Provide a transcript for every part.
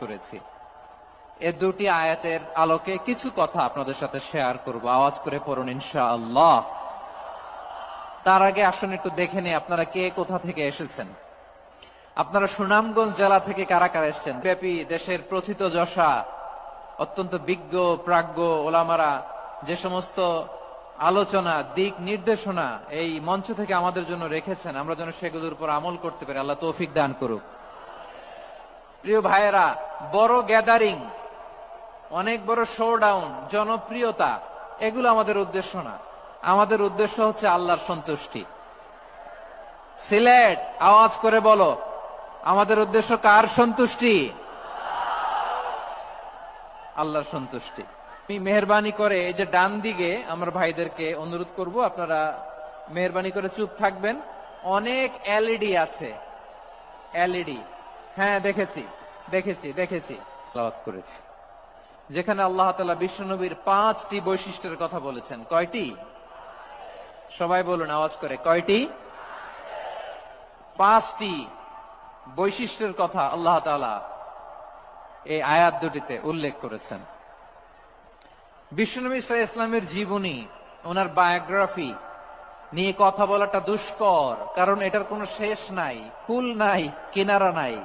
করেছি। এ দুটি আয়াতের আলোকে কিছু কথা আপনাদের সাথে শেয়ার করব। আওয়াজ করে পড়ুন, ইনশাআল্লাহ। তার আগে আসুন, একটু দেখে নিই আপনারা কে কোথা থেকে এসেছেন। আপনারা সুনামগঞ্জ জেলা থেকে কারা কারা এসেছেন? ব্যাপী দেশের প্রথিত যশা, অত্যন্ত বিজ্ঞ, প্রাজ্ঞ ওলামারা, যে সমস্ত আলোচনা, দিক নির্দেশনা এই মঞ্চ থেকে আমাদের জন্য রেখেছেন, আমরা যেন সেগুলোর উপর আমল করতে পারি। আল্লাহ তৌফিক দান করুক। প্রিয় ভাইয়েরা, বড় গ্যাদারিং অনেক বড় শোডাউন জনপ্রিয়তা, এগুলো আমাদের উদ্দেশ্য না। আমাদের উদ্দেশ্য হচ্ছে আল্লাহর সন্তুষ্টি। সিলেট, আওয়াজ করে বলো, আমাদের উদ্দেশ্য কার সন্তুষ্টি? আল্লাহর সন্তুষ্টি। আমি মেহরবানি করে এই যে ডান দিকে আমার ভাইদেরকে অনুরোধ করব, আপনারা মেহরবানি করে চুপ থাকবেন। অনেক এলইডি আছে। এলইডি হ্যাঁ দেখেছি দেখেছি দেখেছি। করেছি। যেখানে আল্লাহ তাআলা বিশ্বনবীর পাঁচটি বৈশিষ্ট্যের কথা বলেছেন। কয়টি? সবাই বলুন, আওয়াজ করে। কয়টি? পাঁচটি বৈশিষ্ট্যের কথা আল্লাহ তাআলা এই আয়াত দুটিতে উল্লেখ করেছেন। বিশ্বনবী ইসা ইসলামের জীবনী, ওনার বায়োগ্রাফি নিয়ে কথা বলাটা দুষ্কর, কারণ এটার কোনো শেষ নাই কুল নাই, কিনারা নাই।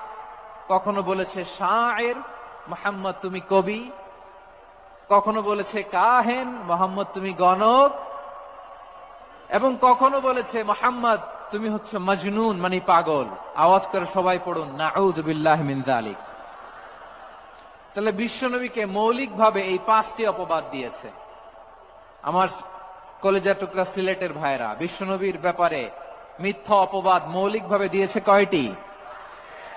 কখনো বলেছে শাহের মোহাম্মদ তুমি কবি কখনো বলেছে কাহেন, মোহাম্মদ তুমি গণক এবং কখনো বলেছে, মোহাম্মদ তুমি হচ্ছে মজনুন মানে পাগল আওয়াজ করে সবাই পড়ুন নাউদ বিল্লাহ যালিক তাহলে বিশ্বনবীকে মৌলিকভাবে এই পাঁচটি অপবাদ দিয়েছে। আমার কলেজা টুকরা সিলেটের ভাইরা বিশ্বনবীর ব্যাপারে মিথ্যা অপবাদ মৌলিকভাবে দিয়েছে কয়টি?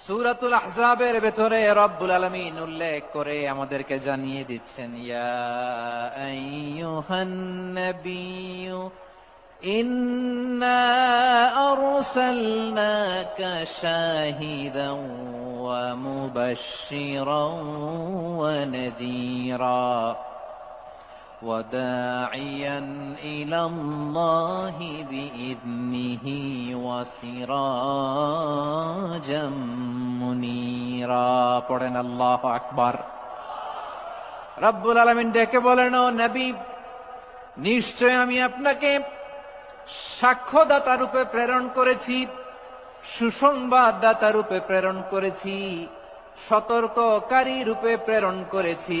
সুরাতুল আহজাবের ভেতরে রব্বুল আলমিন উল্লেখ করে আমাদেরকে জানিয়ে দিচ্ছেন ইয়া আইয়ুহান নাবিয়্যু إنا أرسلناك شاهدا ومبشرا ونذيرا وداعيا إلى الله بإذنه وسراجا منيرا পড়েন আল্লাহ আকবার রব্বুল আলমিন ডেকে বলেন ও নবী নিশ্চয় আমি আপনাকে সাক্ষ্যদাতা রূপে প্রেরণ করেছি সুসংবাদদাতা রূপে প্রেরণ করেছি সতর্ককারী রূপে প্রেরণ করেছি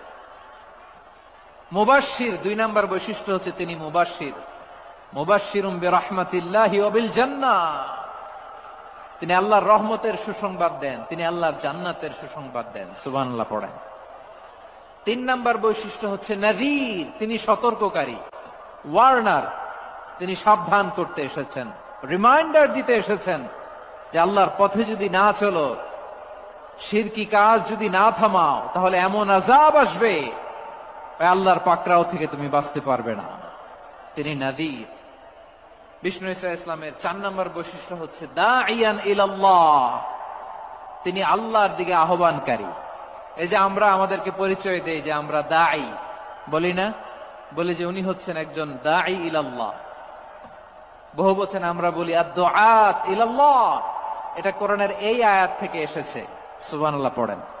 মুবাশির দুই নাম্বার বৈশিষ্ট্য হচ্ছে তিনি অবিল জান্নাহ তিনি আল্লাহর রহমতের সুসংবাদ দেন, তিনি আল্লাহর জান্নাতের সুসংবাদ দেন। সুবহানাল্লাহ পড়েন। তিন নাম্বার বৈশিষ্ট্য হচ্ছে নাযীর তিনি সতর্ককারী। ওয়ার্নার, তিনি সাবধান করতে এসেছেন। রিমাইন্ডার দিতে এসেছেন যে আল্লাহর পথে যদি না চলো শিরকি কাজ যদি না থামাও, তাহলে এমন আজাব আসবে। আল্লাহর পাকড়াও থেকে তুমি বাঁচতে পারবে না। তিনি নাদির। বিষ্ণু ইসা ইসলামের চার নম্বর বৈশিষ্ট্য হচ্ছে দা ইয়ান ইলাল্লাহ। তিনি আল্লাহর দিকে আহ্বানকারী। এই যে আমরা আমাদেরকে পরিচয় দেই যে আমরা দাই বলি না? বলি যে উনি হচ্ছেন একজন দাই ইলাল্লাহ। বহু বচন আমরা বলি আদ ইলাল্লাহ। এটা কোরআনের এই আয়াত থেকে এসেছে। সুবহানাল্লাহ পড়েন।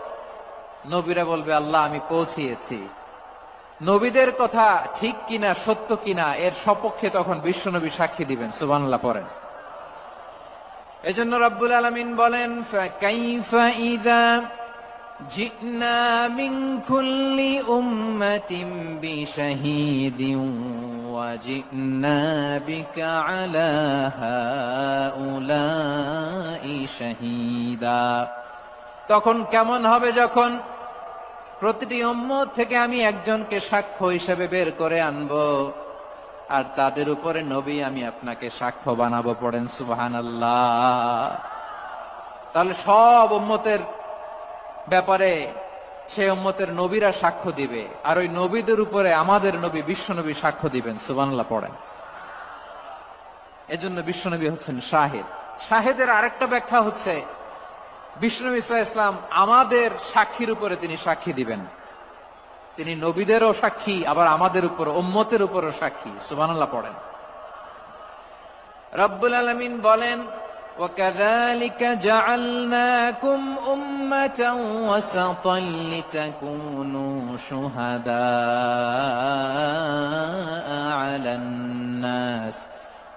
নবীরা বলবে, আল্লাহ, আমি পৌঁছিয়েছি। নবীদের কথা ঠিক কিনা, সত্য কিনা, এর সপক্ষে তখন বিশ্বনবী সাক্ষী দিবেন। সুবহানাল্লাহ, পড়েন। এজন্য রব্বুল আলমিন বলেন শাহিদা। তখন কেমন হবে যখন প্রতিটি উম্মত থেকে আমি একজনকে সাক্ষ্য হিসেবে বের করে আনব। আর তাদের উপরে নবী আমি আপনাকে সাক্ষ্য বানাবো পড়েন সুবাহান তাহলে সব উম্মতের ব্যাপারে সে উম্মতের নবীরা সাক্ষ্য দিবে, আর ওই নবীদের উপরে আমাদের নবী, বিশ্বনবী সাক্ষ্য দিবেন সুবানাল্লাহ পড়েন। এজন্য বিশ্বনবী হচ্ছেন শাহেদ। শাহেদের আরেকটা ব্যাখ্যা হচ্ছে বিষ্ণু ইসা ইসলাম আমাদের সাক্ষীর উপরে তিনি সাক্ষী দিবেন তিনি নবীদেরও সাক্ষী আবার আমাদের উপর উম্মতের উপরও সাক্ষী সুবানাল্লাহ পড়েন রব্বুল আলমিন বলেন وكذلك جعلناكم أمة وسطا لتكونوا شهداء على الناس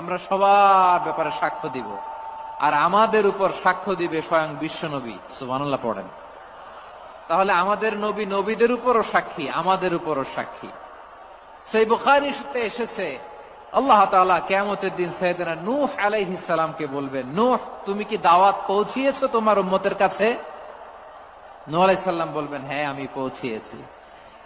আমরা সবার ব্যাপারে সাক্ষ্য দিব। আর আমাদের উপর সাক্ষ্য দিবে স্বয়ং বিশ্ব নবী সুবানুল্লাহ পড়েন। তাহলে আমাদের নবী নবীদের উপরও সাক্ষী, আমাদের উপরও সাক্ষী। সেই বুখারি সূত্রে এসেছে, আল্লাহ তাআলা কেয়ামতের দিন সৈয়দনা নূহ আলাইহিস সালামকে বলবেন, নূহ, তুমি কি দাওয়াত পৌঁছিয়েছো তোমার উম্মতের কাছে? নূহ আলাইহিস সালাম বলবেন হ্যাঁ আমি পৌঁছিয়েছি।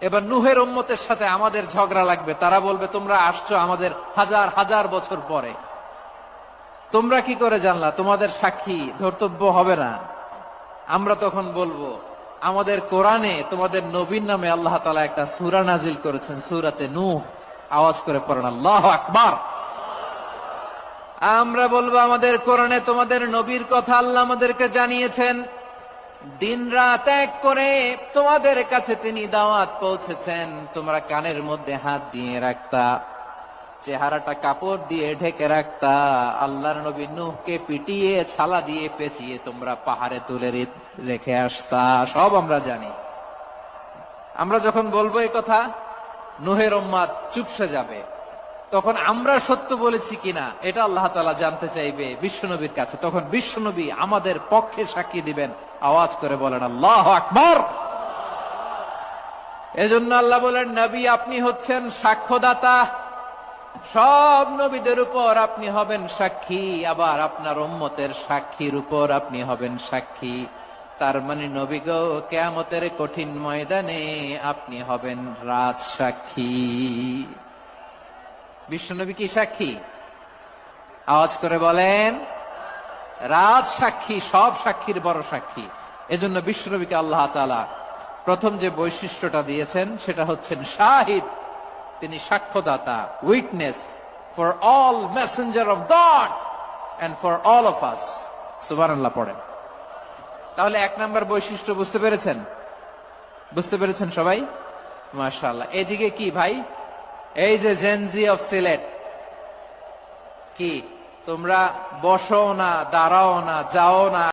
এবার নুহের উম্মতের সাথে আমাদের ঝগড়া লাগবে। তারা বলবে, তোমরা আসছো আমাদের হাজার হাজার বছর পরে। তোমরা কি করে জানলা? তোমাদের সাক্ষী ধর্তব্য হবে না। আমরা তখন বলব, আমাদের কোরআনে তোমাদের নবীর নামে আল্লাহ তালা একটা সুরা নাজিল করেছেন, সুরাতে নূহ। আওয়াজ করে পড়েন, আল্লাহ আকবার। আমরা বলব, আমাদের কোরআনে তোমাদের নবীর কথা আল্লাহ আমাদেরকে জানিয়েছেন। দিন রাত এক করে তোমাদের কাছে তিনি দাওয়াত পৌঁছেছেন। তোমরা কানের মধ্যে হাত দিয়ে রাখতা, চেহারাটা কাপড় দিয়ে ঢেকে রাখতা, আল্লাহর নবী নুহকে পিটিয়ে, ছালা দিয়ে পেঁচিয়ে তোমরা পাহাড়ে তুলে রেখে আসতা। সব আমরা জানি। আমরা যখন বলব এই কথা, নুহের উম্মাদ চুপসে যাবে। তখন আমরা সত্য বলেছি কিনা, এটা আল্লাহ তালা জানতে চাইবে বিশ্বনবীর কাছে। তখন বিশ্বনবী আমাদের পক্ষে সাক্ষী দিবেন। আওয়াজ করে বলেন, আল্লাহ আকবর! এজন্য আল্লাহ বলেন, নবী, আপনি হচ্ছেন সাক্ষ্যদাতা। সব নবীদের উপর আপনি হবেন সাক্ষী, আবার আপনার উম্মতের সাক্ষীর উপর আপনি হবেন সাক্ষী। তার মানে নবী গো, কেয়ামতের কঠিন ময়দানে আপনি হবেন রাজ সাক্ষী। বিশ্বনবী কি সাক্ষী? আওয়াজ করে বলেন, রাজ সাক্ষী, সব সাক্ষীর বড় সাক্ষী। এজন্য বিশ্বনবীকে আল্লাহ তাআলা প্রথম যে বৈশিষ্ট্যটা দিয়েছেন, সেটা হচ্ছেন শাহিদ। তিনি সাক্ষ্যদাতা, witness for all messenger of God and for all of us. সুবহানাল্লাহ পড়েন। তাহলে এক নাম্বার বৈশিষ্ট্য বুঝতে পেরেছেন? বুঝতে পেরেছেন সবাই? মাশাআল্লাহ। এদিকে কি ভাই? এই যে জেনজি অফ সিলেট কি? তোমরা বসো না দাঁড়াও না যাও না।